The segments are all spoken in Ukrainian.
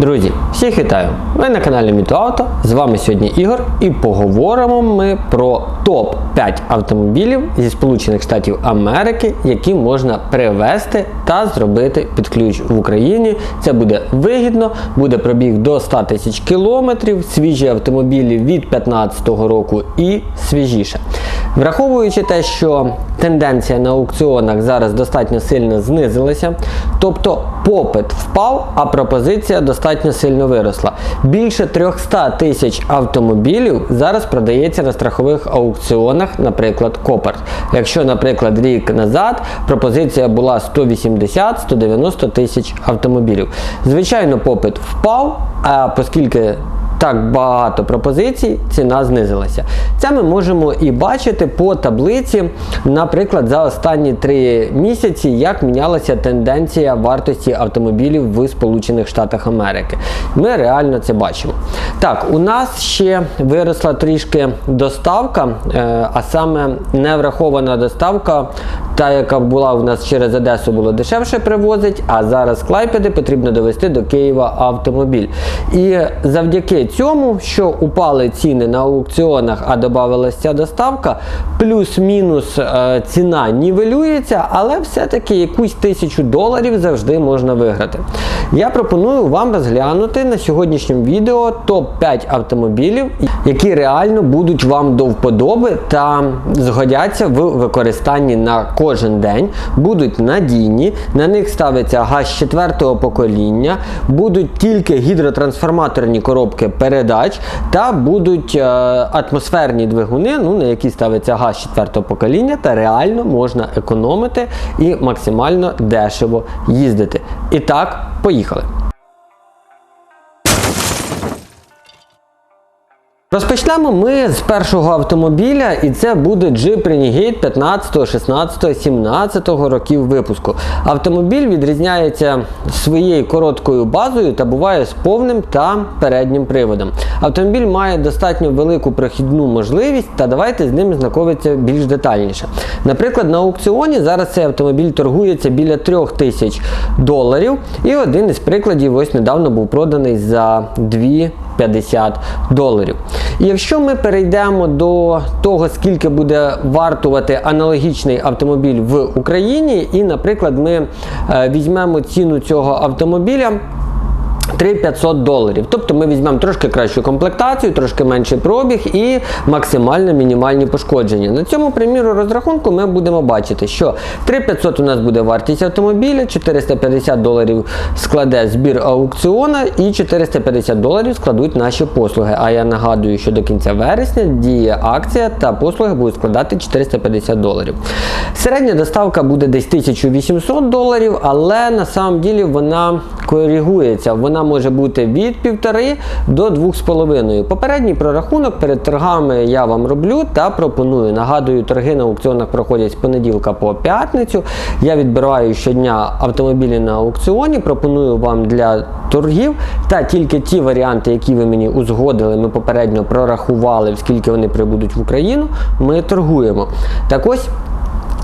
Друзі, всіх вітаю! Ви на каналі Мітоавто. З вами сьогодні Ігор і поговоримо ми про топ-5 автомобілів зі Сполучених Штатів Америки, які можна привезти та зробити під ключ в Україні. Це буде вигідно, буде пробіг до 100 тисяч кілометрів, свіжі автомобілі від 2015 року і свіжіше. Враховуючи те, що тенденція на аукціонах зараз достатньо сильно знизилася, тобто попит впав, а пропозиція достатньо сильно виросла. Більше 300 тисяч автомобілів зараз продається на страхових аукціонах, наприклад, Копарт. Якщо, наприклад, рік назад пропозиція була 180-190 тисяч автомобілів. Звичайно, попит впав, а оскільки так багато пропозицій, ціна знизилася. Це ми можемо і бачити по таблиці, наприклад, за останні три місяці, як мінялася тенденція вартості автомобілів в Сполучених Штатах Америки. Ми реально це бачимо. Так, у нас ще виросла трішки доставка, е, а саме не врахована доставка, та, яка була у нас через Одесу, було дешевше привозить, а зараз з Клайпеди потрібно довести до Києва автомобіль. І завдяки цьому, що упали ціни на аукціонах, а додавалася доставка, плюс-мінус е, ціна нівелюється, але все-таки якусь тисячу доларів завжди можна виграти. Я пропоную вам розглянути на сьогоднішньому відео топ-5 автомобілів, які реально будуть вам до вподоби та згодяться в використанні на кожен день, будуть надійні, на них ставиться газ четвертого покоління, будуть тільки гідротрансформаторні коробки передач та будуть е, атмосферні двигуни, ну, на які ставиться газ четвертого покоління, та реально можна економити і максимально дешево їздити. І так, поїхали. Розпочнемо ми з першого автомобіля, і це буде Jeep Renegade 15, 16, 17 років випуску. Автомобіль відрізняється своєю короткою базою та буває з повним та переднім приводом. Автомобіль має достатньо велику прохідну можливість, та давайте з ним знайомитися більш детальніше. Наприклад, на аукціоні зараз цей автомобіль торгується біля 3000 доларів, і один із прикладів ось недавно був проданий за 2 50 доларів. І якщо ми перейдемо до того, скільки буде вартувати аналогічний автомобіль в Україні, і, наприклад, ми е, візьмемо ціну цього автомобіля. 3500 доларів. Тобто ми візьмемо трошки кращу комплектацію, трошки менший пробіг і максимально мінімальні пошкодження. На цьому приміру розрахунку ми будемо бачити, що 3500 у нас буде вартість автомобіля, 450 доларів складе збір аукціона і 450 доларів складуть наші послуги. А я нагадую, що до кінця вересня діє акція та послуги будуть складати 450 доларів. Середня доставка буде десь 1800 доларів, але на самом ділі вона коригується. Вона може бути від 1,5 до 2,5. Попередній прорахунок перед торгами я вам роблю та пропоную. Нагадую, торги на аукціонах проходять з понеділка по п'ятницю. Я відбираю щодня автомобілі на аукціоні, пропоную вам для торгів та тільки ті варіанти, які ви мені узгодили, ми попередньо прорахували, скільки вони прибудуть в Україну, ми торгуємо. Так ось.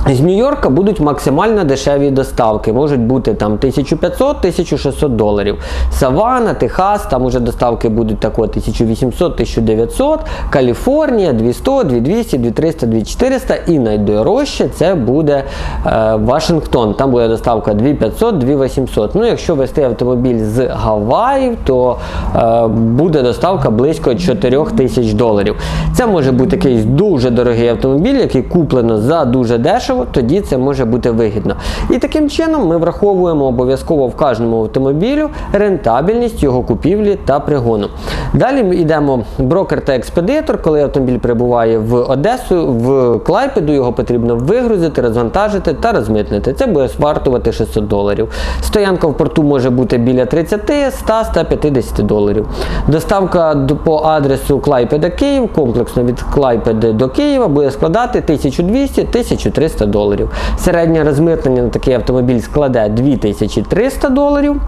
З Нью-Йорка будуть максимально дешеві доставки, можуть бути там 1500-1600 доларів. Савана, Техас, там уже доставки будуть тако 1800-1900, Каліфорнія 200, 2200, 2300, 2400 і найдорожче це буде е, Вашингтон. Там буде доставка 2500, 2800. Ну, якщо вести автомобіль з Гаваїв, то е, буде доставка близько 4000 доларів. Це може бути якийсь дуже дорогий автомобіль, який куплено за дуже дешево, тоді це може бути вигідно. І таким чином ми враховуємо обов'язково в кожному автомобілю рентабельність його купівлі та пригону. Далі ми йдемо брокер та експедитор, коли автомобіль прибуває в Одесу, в Клайпеду, його потрібно вигрузити, розвантажити та розмитнити. Це буде вартувати 600 доларів. Стоянка в порту може бути біля 30, 100, 150 доларів. Доставка по адресу Клайпеда Київ, комплексно від Клайпеди до Києва, буде складати 1200-1300 доларів. Середнє розмитнення на такий автомобіль складе 2300 доларів.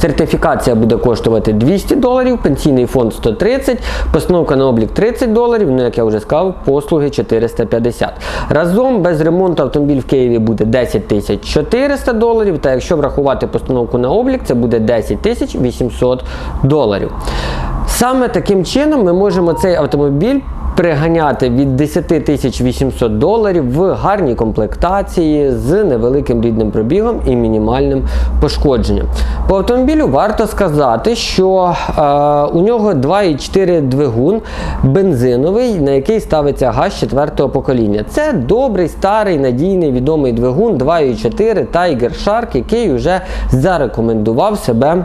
Сертифікація буде коштувати 200 доларів, пенсійний фонд 130, постановка на облік 30 доларів, ну як я вже сказав, послуги 450. Разом без ремонту автомобіль в Києві буде 10 тисяч 400 доларів, та якщо врахувати постановку на облік, це буде 10 тисяч 800 доларів. Саме таким чином ми можемо цей автомобіль приганяти від 10 800 доларів в гарній комплектації з невеликим рідним пробігом і мінімальним пошкодженням. По автомобілю варто сказати, що е, у нього 2,4 двигун бензиновий, на який ставиться газ 4 покоління. Це добрий, старий, надійний, відомий двигун 2,4 Tiger Shark, який вже зарекомендував себе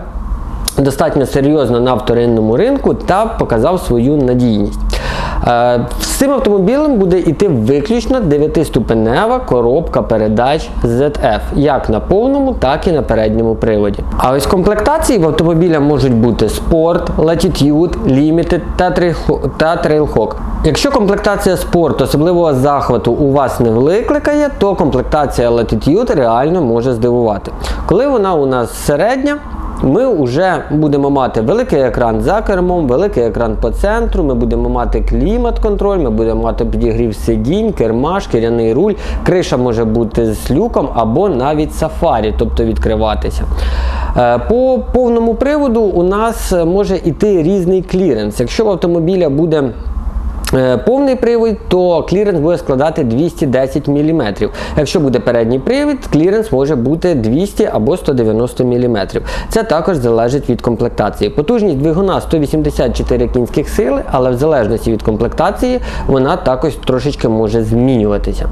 достатньо серйозно на вторинному ринку та показав свою надійність. Е, З цим автомобілем буде йти виключно 9-ступенева коробка передач ZF, як на повному, так і на передньому приводі. А ось комплектації в автомобіля можуть бути Sport, Latitude, Limited та Trailhawk-. Якщо комплектація Sport особливого захвату у вас не викликає, то комплектація Latitude реально може здивувати. Коли вона у нас середня, ми вже будемо мати великий екран за кермом, великий екран по центру, ми будемо мати клімат-контроль, ми будемо мати підігрів сидінь, кермаш, шкіряний руль, криша може бути з люком або навіть сафарі, тобто відкриватися. Е, По повному приводу у нас може йти різний кліренс. Якщо в автомобіля буде Повний привід, то кліренс буде складати 210 мм. Якщо буде передній привід, кліренс може бути 200 або 190 мм. Це також залежить від комплектації. Потужність двигуна 184 кінських сили, але в залежності від комплектації вона також трошечки може змінюватися.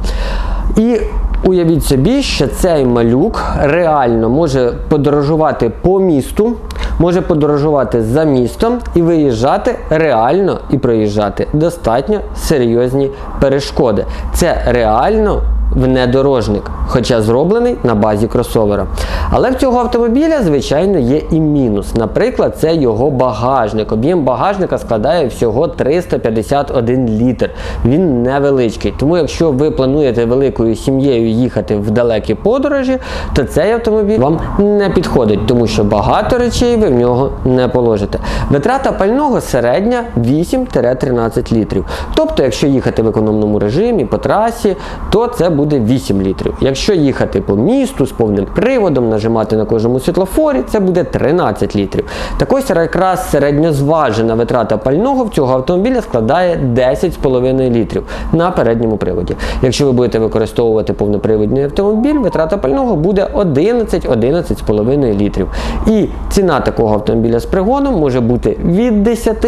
І уявіть собі, що цей малюк реально може подорожувати по місту, може подорожувати за містом і виїжджати реально і проїжджати достатньо серйозні перешкоди. Це реально внедорожник, хоча зроблений на базі кросовера. Але в цього автомобіля, звичайно, є і мінус. Наприклад, це його багажник. Об'єм багажника складає всього 351 літр. Він невеличкий. Тому, якщо ви плануєте великою сім'єю їхати в далекі подорожі, то цей автомобіль вам не підходить, тому що багато речей ви в нього не положите. Витрата пального середня 8-13 літрів. Тобто, якщо їхати в економному режимі по трасі, то це буде 8 літрів. Якщо їхати по місту з повним приводом, нажимати на кожному світлофорі, це буде 13 літрів. Так ось якраз середньозважена витрата пального в цього автомобіля складає 10,5 літрів на передньому приводі. Якщо ви будете використовувати повнопривідний автомобіль, витрата пального буде 11-11,5 літрів. І ціна такого автомобіля з пригоном може бути від 10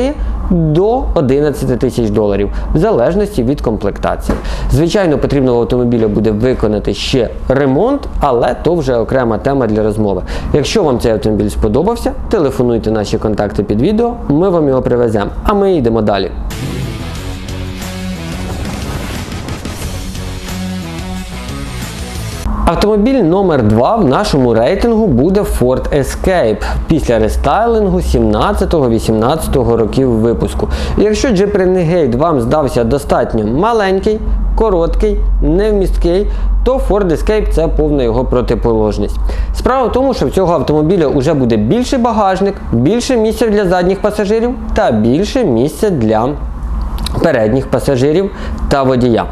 до 11 тисяч доларів, в залежності від комплектації. Звичайно, потрібно в автомобіля буде виконати ще ремонт, але то вже окрема тема для розмови. Якщо вам цей автомобіль сподобався, телефонуйте наші контакти під відео, ми вам його привеземо. А ми йдемо далі. Автомобіль номер 2 в нашому рейтингу буде Ford Escape після рестайлингу 17-18 років випуску. Якщо Jeep Renegade вам здався достатньо маленький, короткий, невмісткий, то Ford Escape це повна його протиположність. Справа в тому, що в цього автомобіля вже буде більший багажник, більше місця для задніх пасажирів та більше місця для передніх пасажирів та водія.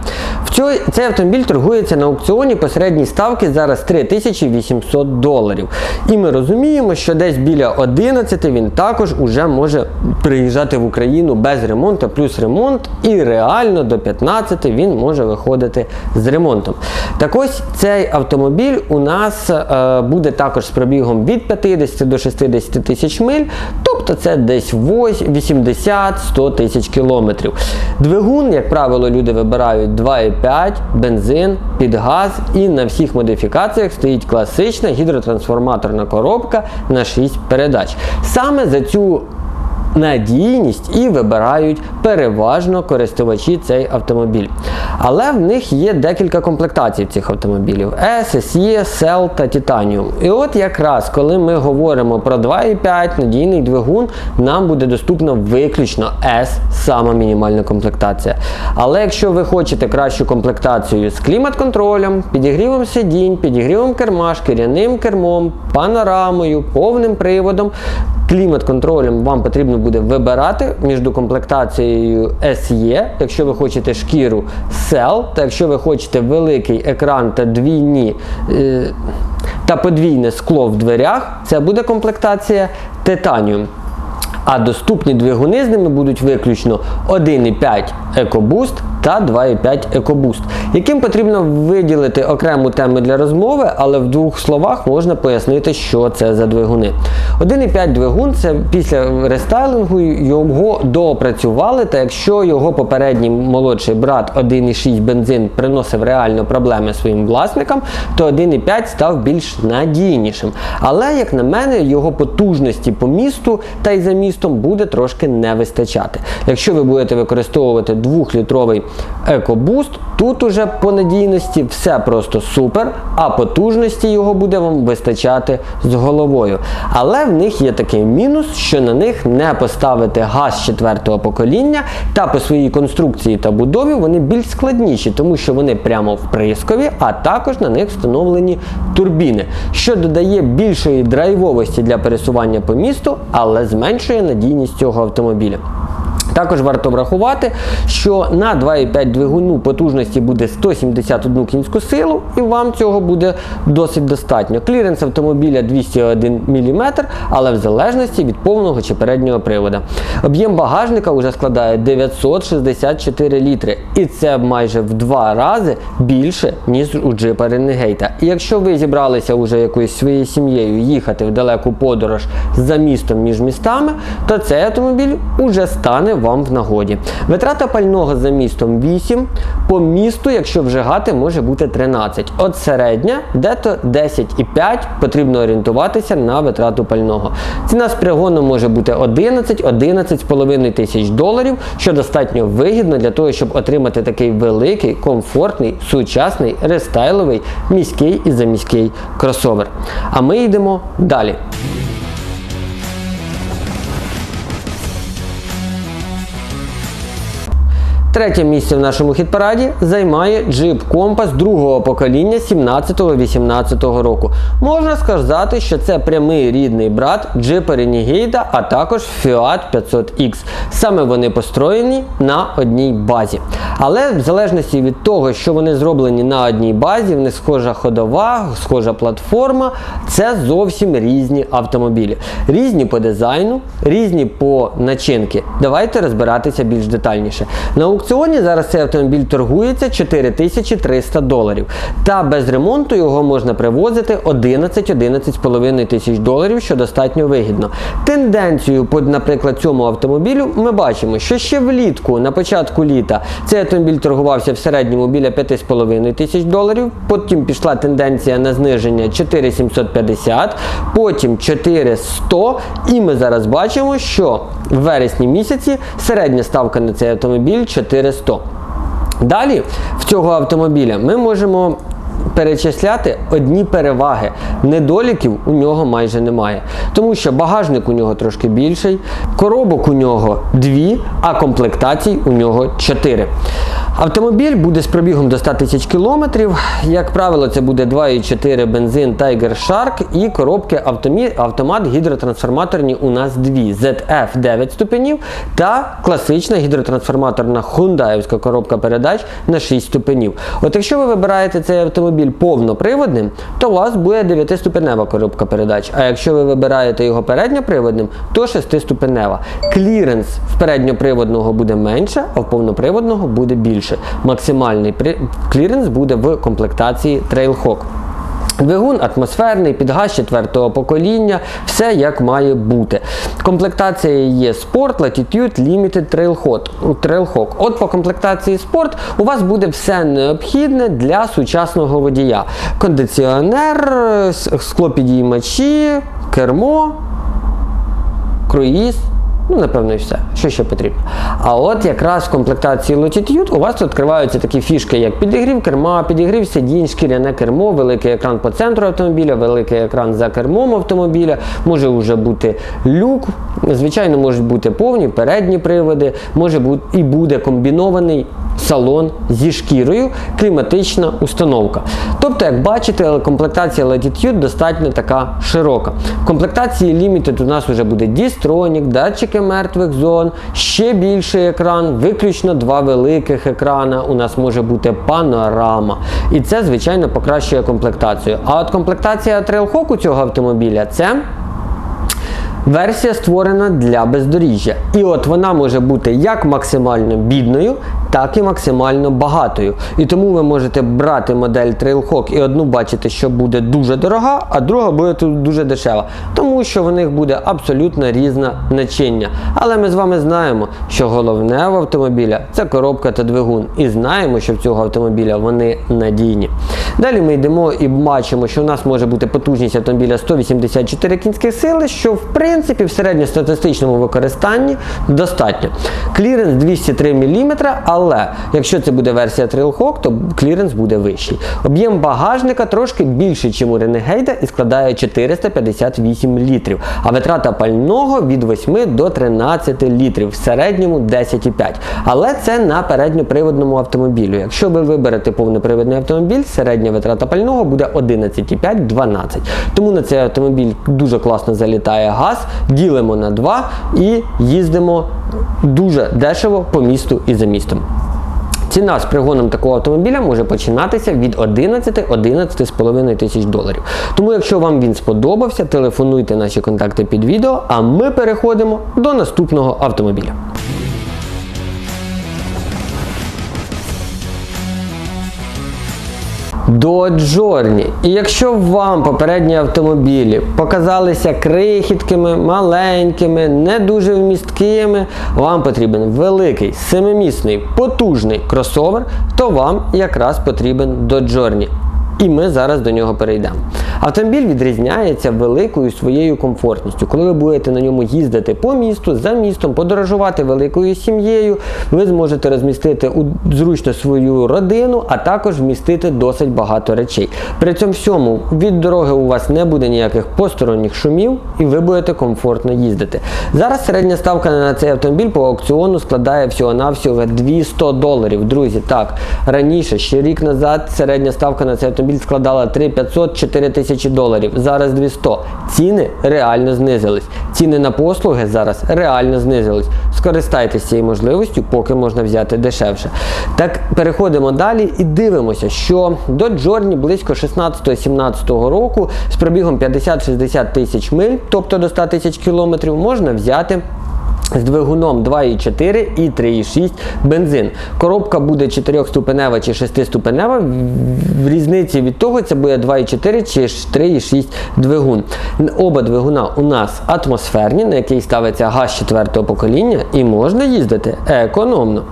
Цей автомобіль торгується на аукціоні по середній ставки зараз 3800 доларів. І ми розуміємо, що десь біля 11 він також уже може приїжджати в Україну без ремонту, плюс ремонт, і реально до 15 він може виходити з ремонтом. Так ось цей автомобіль у нас е, буде також з пробігом від 50 до 60 тисяч миль, тобто це десь 80-100 тисяч кілометрів. Двигун, як правило, люди вибирають 2,5, бензин, під газ і на всіх модифікаціях стоїть класична гідротрансформаторна коробка на 6 передач. Саме за цю надійність і вибирають переважно користувачі цей автомобіль. Але в них є декілька комплектацій цих автомобілів: S, SE, Cell та Titanium. І от якраз коли ми говоримо про 2,5 надійний двигун, нам буде доступна виключно S, сама мінімальна комплектація. Але якщо ви хочете кращу комплектацію з клімат-контролем, підігрівом сидінь, підігрівом керма, шкіряним кермом, панорамою, повним приводом, клімат-контролем вам потрібно буде вибирати між комплектацією SE, якщо ви хочете шкіру Cell, та якщо ви хочете великий екран та двійні. Е, та подвійне скло в дверях, це буде комплектація Titanium. А доступні двигуни з ними будуть виключно 1,5 EcoBoost та 2,5 EcoBoost, яким потрібно виділити окрему тему для розмови, але в двох словах можна пояснити, що це за двигуни. 1,5 двигун це після рестайлингу його доопрацювали, та якщо його попередній молодший брат 1,6 бензин приносив реально проблеми своїм власникам, то 1,5 став більш надійнішим. Але, як на мене, його потужності по місту та й за містом буде трошки не вистачати. Якщо ви будете використовувати 2-літровий EcoBoost, тут уже по надійності все просто супер, а потужності його буде вам вистачати з головою. Але в них є такий мінус, що на них не поставити газ четвертого покоління, та по своїй конструкції та будові вони більш складніші, тому що вони прямо вприскові, а також на них встановлені турбіни, що додає більшої драйвовості для пересування по місту, але зменшує надійність цього автомобіля. Також варто врахувати, що на 2,5 двигуну потужності буде 171 кінську силу, і вам цього буде досить достатньо. Кліренс автомобіля 201 мм, але в залежності від повного чи переднього привода. Об'єм багажника вже складає 964 літри, і це майже в два рази більше, ніж у джипа Renegade. І якщо ви зібралися вже якоюсь своєю сім'єю їхати в далеку подорож за містом між містами, то цей автомобіль уже стане вам в нагоді. Витрата пального за містом 8, по місту, якщо вжигати, може бути 13. От середня, де-то 10,5 потрібно орієнтуватися на витрату пального. Ціна з пригону може бути 11-11,5 тисяч доларів, що достатньо вигідно для того, щоб отримати такий великий, комфортний, сучасний, рестайловий, міський і заміський кросовер. А ми йдемо далі. Третє місце в нашому хіт-параді займає Jeep Compass другого покоління 17-18 року. Можна сказати, що це прямий рідний брат Jeep Renegade, а також Fiat 500X. Саме вони построєні на одній базі. Але в залежності від того, що вони зроблені на одній базі, в них схожа ходова, схожа платформа, це зовсім різні автомобілі. Різні по дизайну, різні по начинки. Давайте розбиратися більш детальніше. На аукціоні зараз цей автомобіль торгується 4300 доларів. Та без ремонту його можна привозити 11-11,5 тисяч доларів, що достатньо вигідно. Тенденцію наприклад, цьому автомобілю ми бачимо, що ще влітку, на початку літа, цей автомобіль торгувався в середньому біля 5,5 тисяч доларів. Потім пішла тенденція на зниження 4750, потім 4100. І ми зараз бачимо, що в вересні місяці середня ставка на цей автомобіль 4100. Далі в цього автомобіля ми можемо перечисляти одні переваги. Недоліків у нього майже немає. Тому що багажник у нього трошки більший, коробок у нього дві, а комплектацій у нього чотири. Автомобіль буде з пробігом до 100 тисяч кілометрів. Як правило, це буде 2,4 бензин Tiger Shark і коробки автомат гідротрансформаторні у нас дві ZF 9 ступенів та класична гідротрансформаторна хундаївська коробка передач на 6 ступенів. От якщо ви вибираєте цей автомобіль повноприводним, то у вас буде 9-ступенева коробка передач. А якщо ви вибираєте його передньоприводним, то 6-ступенева. Кліренс в передньоприводного буде менше, а в повноприводного буде більше. Максимальний кліренс буде в комплектації Trailhawk. Двигун атмосферний, підгаз четвертого покоління, все як має бути. Комплектація є Sport, Latitude, Limited, Trailhawk. Trailhawk. От по комплектації Sport у вас буде все необхідне для сучасного водія. Кондиціонер, склопідіймачі, кермо, круїз Ну, напевно, і все. Що ще потрібно? А от якраз в комплектації Lotitude у вас відкриваються такі фішки, як підігрів керма, підігрів сидінь, шкіряне кермо, великий екран по центру автомобіля, великий екран за кермом автомобіля, може вже бути люк, звичайно, можуть бути повні передні приводи, може бути і буде комбінований салон зі шкірою, кліматична установка. Тобто, як бачите, комплектація Latitude достатньо така широка. В комплектації Limited у нас вже буде Distronic, датчики мертвих зон, ще більший екран, виключно два великих екрана. У нас може бути панорама. І це, звичайно, покращує комплектацію. А от комплектація Trailhawk у цього автомобіля це. Версія створена для бездоріжжя. І от вона може бути як максимально бідною, так і максимально багатою. І тому ви можете брати модель Trailhawk і одну бачити, що буде дуже дорога, а друга буде тут дуже дешева. Тому що в них буде абсолютно різне начиння. Але ми з вами знаємо, що головне в автомобіля це коробка та двигун. І знаємо, що в цього автомобіля вони надійні. Далі ми йдемо і бачимо, що у нас може бути потужність автомобіля 184 кінських сили, що в принципі в середньостатистичному використанні достатньо. Кліренс 203 мм, але якщо це буде версія Trailhawk, то кліренс буде вищий. Об'єм багажника трошки більший, ніж у Renegade і складає 458 літрів, а витрата пального від 8 до 13 літрів, в середньому 10,5. Але це на передньоприводному автомобілю. Якщо ви виберете повноприводний автомобіль, середня витрата пального буде 11,5-12. Тому на цей автомобіль дуже класно залітає газ, ділимо на 2 і їздимо дуже дешево по місту і за містом. Ціна з пригоном такого автомобіля може починатися від 11-11,5 тисяч доларів. Тому, якщо вам він сподобався, телефонуйте наші контакти під відео, а ми переходимо до наступного автомобіля. До Джорні. І якщо вам попередні автомобілі показалися крихіткими, маленькими, не дуже вмісткими, вам потрібен великий, семимісний, потужний кросовер, то вам якраз потрібен до Джорні. І ми зараз до нього перейдемо. Автомобіль відрізняється великою своєю комфортністю. Коли ви будете на ньому їздити по місту, за містом, подорожувати великою сім'єю, ви зможете розмістити зручно свою родину, а також вмістити досить багато речей. При цьому всьому від дороги у вас не буде ніяких посторонніх шумів, і ви будете комфортно їздити. Зараз середня ставка на цей автомобіль по аукціону складає всього-навсього 200 доларів. Друзі, так раніше, ще рік назад, середня ставка на цей автомобіль складала 3500-4 тисячі доларів. Зараз 200. Ціни реально знизились. Ціни на послуги зараз реально знизились. Скористайтеся цією можливістю, поки можна взяти дешевше. Так, переходимо далі і дивимося, що до Джорні близько 16-17 року з пробігом 50-60 тисяч миль, тобто до 100 тисяч кілометрів, можна взяти. З двигуном 2,4 і 3,6 бензин. Коробка буде 4-ступенева чи 6-ступенева. В різниці від того це буде 2,4 чи 3,6 двигун. Оба двигуна у нас атмосферні, на який ставиться газ 4 покоління, і можна їздити економно.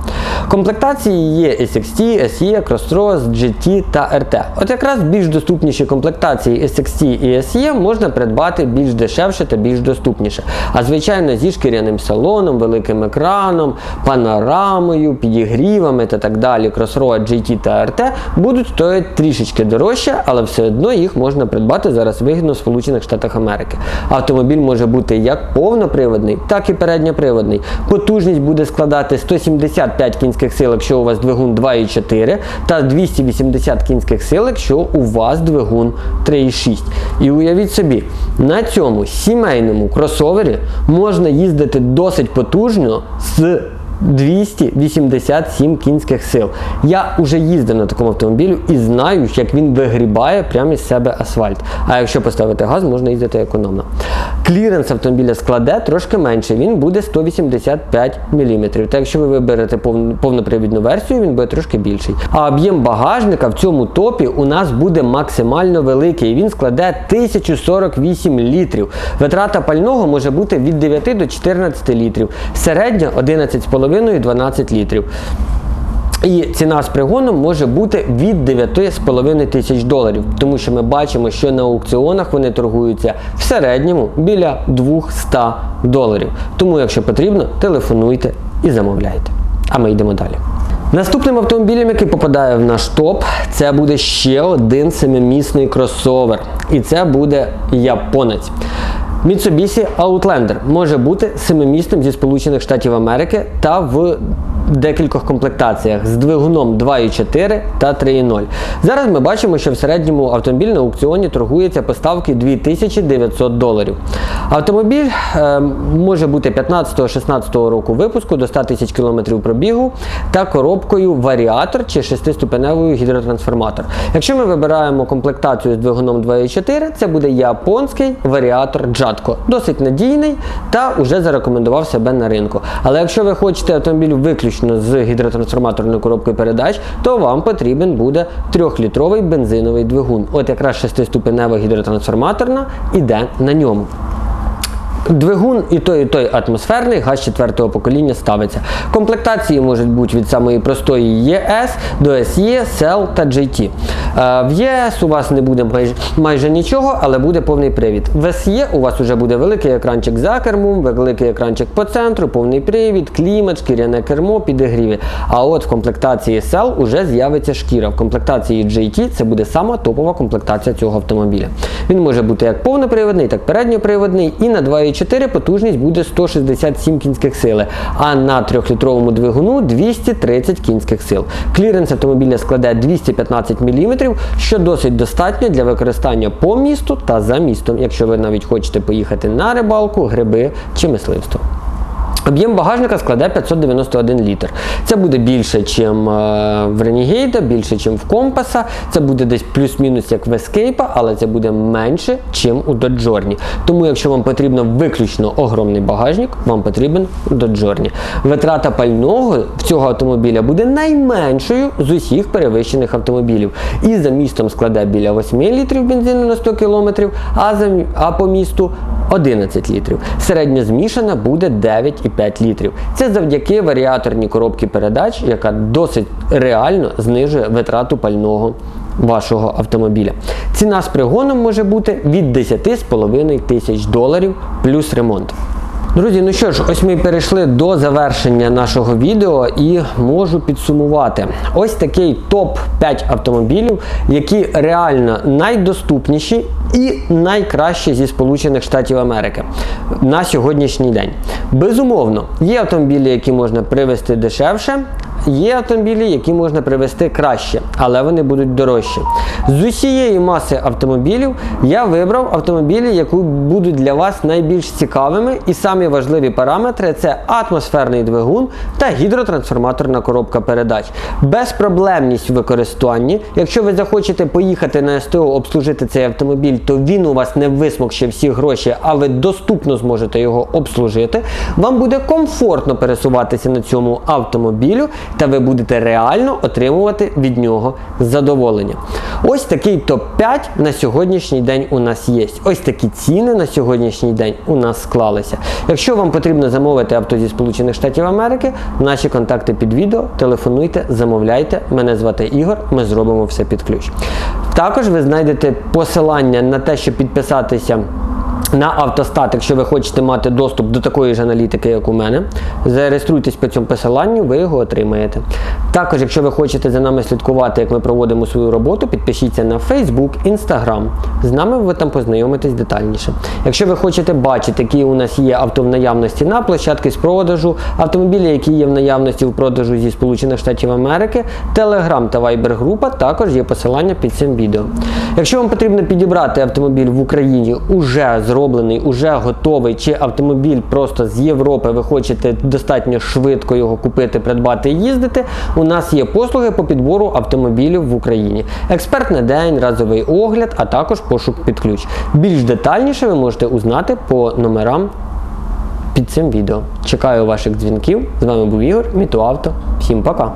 Комплектації є SXT, SE, Crossroads, GT та RT. От якраз більш доступніші комплектації SXT і SE можна придбати більш дешевше та більш доступніше. А звичайно, зі шкіряним салоном, великим екраном, панорамою, підігрівами та так далі. Crossroad GT та RT будуть стоїти трішечки дорожче, але все одно їх можна придбати зараз вигідно в Сполучених Штатах Америки. Автомобіль може бути як повноприводний, так і передньоприводний. Потужність буде складати 175 кінських сил, якщо у вас двигун 2,4, та 280 кінських сил, якщо у вас двигун 3,6. І уявіть собі, на цьому сімейному кросовері можна їздити досить потужно з 287 кінських сил. Я вже їздив на такому автомобілі і знаю, як він вигрібає прямо із себе асфальт. А якщо поставити газ, можна їздити економно. Кліренс автомобіля складе трошки менше, він буде 185 мм. Та якщо ви виберете повнопривідну версію, він буде трошки більший. А об'єм багажника в цьому топі у нас буде максимально великий. Він складе 1048 літрів. Витрата пального може бути від 9 до 14 літрів. Середня 11,5-12 літрів. І ціна з пригоном може бути від 9,5 тисяч доларів, тому що ми бачимо, що на аукціонах вони торгуються в середньому біля 200 доларів. Тому, якщо потрібно, телефонуйте і замовляйте. А ми йдемо далі. Наступним автомобілем, який попадає в наш топ, це буде ще один семимісний кросовер. І це буде японець. Mitsubishi Outlander може бути семимісним зі Сполучених Штатів Америки та в декількох комплектаціях з двигуном 2.4 та 3.0. Зараз ми бачимо, що в середньому автомобіль на аукціоні торгується по ставці 2900 доларів. Автомобіль е, може бути 15-16 року випуску до 100 тисяч кілометрів пробігу та коробкою варіатор чи 6-ступеневою гідротрансформатор. Якщо ми вибираємо комплектацію з двигуном 2.4, це буде японський варіатор Jatco. Досить надійний та вже зарекомендував себе на ринку. Але якщо ви хочете автомобіль виключно з гідротрансформаторною коробкою передач, то вам потрібен буде 3-літровий бензиновий двигун. От якраз 6-ступенева гідротрансформаторна іде на ньому. Двигун і той, і той атмосферний, газ четвертого покоління ставиться. Комплектації можуть бути від самої простої ES до SE, CEL та GT. Е, В ES у вас не буде майже, нічого, але буде повний привід. В SE у вас вже буде великий екранчик за кермом, великий екранчик по центру, повний привід, клімат, шкіряне кермо, підігріві. А от в комплектації CEL уже з'явиться шкіра. В комплектації GT це буде сама топова комплектація цього автомобіля. Він може бути як повноприводний, так і передньоприводний, і на 2.4 потужність буде 167 кінських сили, а на 3-літровому двигуну 230 кінських сил. Кліренс автомобіля складе 215 мм, що досить достатньо для використання по місту та за містом, якщо ви навіть хочете поїхати на рибалку, гриби чи мисливство. Об'єм багажника складе 591 літр. Це буде більше, ніж в Renegade, більше, ніж в Компаса. Це буде десь плюс-мінус як в Escape, але це буде менше, ніж у Journey. Тому, якщо вам потрібно виключно огромний багажник, вам потрібен Dodge Journey. Витрата пального в цього автомобіля буде найменшою з усіх перевищених автомобілів. І за містом складе біля 8 літрів бензину на 100 км, а, за, а по місту 11 літрів. Середньо змішана буде 9,5 літрів. Це завдяки варіаторній коробці передач, яка досить реально знижує витрату пального вашого автомобіля. Ціна з пригоном може бути від 10,5 тисяч доларів плюс ремонт. Друзі, ну що ж, ось ми перейшли до завершення нашого відео і можу підсумувати. Ось такий топ-5 автомобілів, які реально найдоступніші і найкращі зі Сполучених Штатів Америки на сьогоднішній день. Безумовно, є автомобілі, які можна привезти дешевше. Є автомобілі, які можна привезти краще, але вони будуть дорожчі. З усієї маси автомобілів я вибрав автомобілі, які будуть для вас найбільш цікавими. І самі важливі параметри це атмосферний двигун та гідротрансформаторна коробка передач. Безпроблемність в використанні. Якщо ви захочете поїхати на СТО обслужити цей автомобіль, то він у вас не висмокче всі гроші, а ви доступно зможете його обслужити. Вам буде комфортно пересуватися на цьому автомобілю та ви будете реально отримувати від нього задоволення. Ось такий топ-5 на сьогоднішній день у нас є. Ось такі ціни на сьогоднішній день у нас склалися. Якщо вам потрібно замовити авто зі Сполучених Штатів Америки, наші контакти під відео, телефонуйте, замовляйте. Мене звати Ігор, ми зробимо все під ключ. Також ви знайдете посилання на те, щоб підписатися. На автостат, якщо ви хочете мати доступ до такої ж аналітики, як у мене, зареєструйтесь по цьому посиланню, ви його отримаєте. Також, якщо ви хочете за нами слідкувати, як ми проводимо свою роботу, підпишіться на Facebook, Instagram. З нами ви там познайомитесь детальніше. Якщо ви хочете бачити, які у нас є авто в наявності на площадки з продажу, автомобілі, які є в наявності в продажу зі Сполучених Штатів Америки, Telegram та Viber група, також є посилання під цим відео. Якщо вам потрібно підібрати автомобіль в Україні уже зроблений, уже готовий, чи автомобіль просто з Європи, ви хочете достатньо швидко його купити, придбати і їздити, у нас є послуги по підбору автомобілів в Україні. Експертний день, разовий огляд, а також пошук під ключ. Більш детальніше ви можете узнати по номерам під цим відео. Чекаю ваших дзвінків. З вами був Ігор, Мітуавто. Всім пока!